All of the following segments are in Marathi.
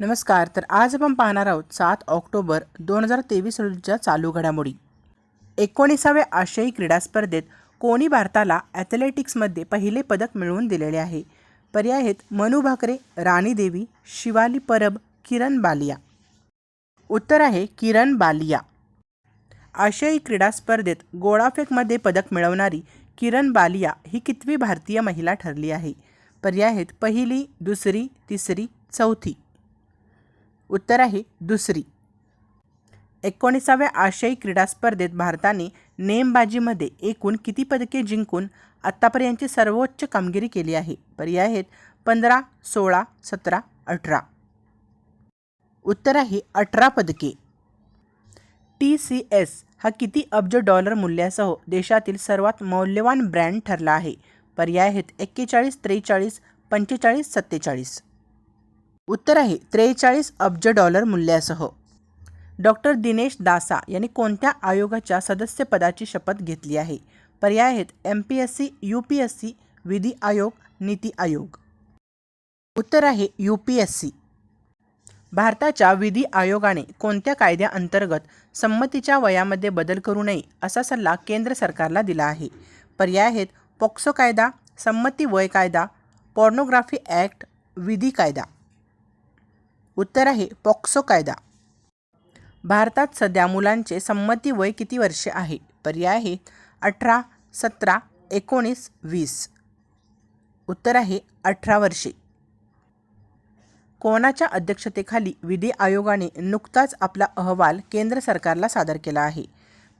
नमस्कार तर आज आपण पाहणार आहोत सात ऑक्टोबर दोन हजार तेवीस रोजीच्या चालू घडामोडी. एकोणीसाव्या आशियाई क्रीडा स्पर्धेत कोणी भारताला ॲथलेटिक्समध्ये पहिले पदक मिळवून दिलेले आहे. पर्याय आहेत मनु भाकरे राणी देवी शिवाली परब किरण बालिया. उत्तर आहे किरण बालिया. आशियाई क्रीडा स्पर्धेत गोळाफेकमध्ये पदक मिळवणारी किरण बालिया ही कितवी भारतीय महिला ठरली आहे. पर्याय आहेत पहिली दुसरी तिसरी चौथी. उत्तर आहे दुसरी. एकोणीसाव्या आशियाई क्रीडा स्पर्धेत भारताने नेमबाजीमध्ये एकूण किती पदके जिंकून आत्तापर्यंतची सर्वोच्च कामगिरी केली आहे? पर्याय आहेत पंधरा सोळा सतरा अठरा. उत्तर आहे अठरा पदके. टी सी एस हा किती अब्ज डॉलर मूल्यासह देशातील सर्वात मौल्यवान ब्रँड ठरला आहे? पर्याय आहेत एक्केचाळीस त्रेचाळीस पंचेचाळीस सत्तेचाळीस. उत्तर आहे त्रेचाळीस अब्ज डॉलर मूल्यासह. डॉक्टर दिनेश दासा यांनी कोणत्या आयोगाच्या सदस्यपदाची शपथ घेतली आहे? पर्याय आहेत M P S C U P S C विधी आयोग नीती आयोग. उत्तर आहे यू पी एस सी भारताच्या विधी आयोगाने कोणत्या कायद्याअंतर्गत संमतीच्या वयामध्ये बदल करू नये असा सल्ला केंद्र सरकारला दिला आहे? पर्याय आहेत पॉक्सो कायदा संमती वय कायदा पॉर्नोग्राफी ॲक्ट विधी कायदा. उत्तर आहे पॉक्सो कायदा. भारतात सध्या मुलांचे संमती वय किती वर्षे आहे? पर्याय आहे अठरा सतरा एकोणीस वीस. उत्तर आहे अठरा वर्षे. कोणाच्या अध्यक्षतेखाली विधी आयोगाने नुकताच आपला अहवाल केंद्र सरकारला सादर केला आहे?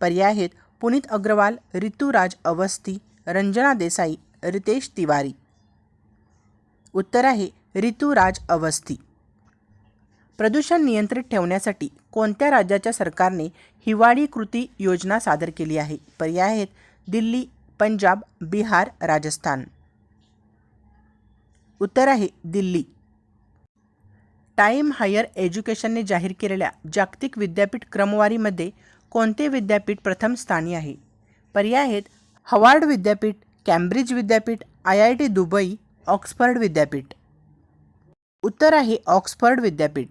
पर्याय आहेत पुनीत अग्रवाल ऋतुराज अवस्थी रंजना देसाई रितेश तिवारी. उत्तर आहे ऋतुराज अवस्थी. प्रदूषण नियंत्रित ठेवण्यासाठी कोणत्या राज्याच्या सरकारने हिवाळी कृती योजना सादर केली आहे? पर्याय आहेत दिल्ली पंजाब बिहार राजस्थान. उत्तर आहे दिल्ली. टाईम हायर एज्युकेशनने जाहीर केलेल्या जागतिक विद्यापीठ क्रमवारीमध्ये कोणते विद्यापीठ प्रथम स्थानी आहे? पर्याय आहेत हवार्ड विद्यापीठ कॅम्ब्रिज विद्यापीठ I I T Dubai Oxford विद्यापीठ. उत्तर आहे ऑक्सफर्ड विद्यापीठ.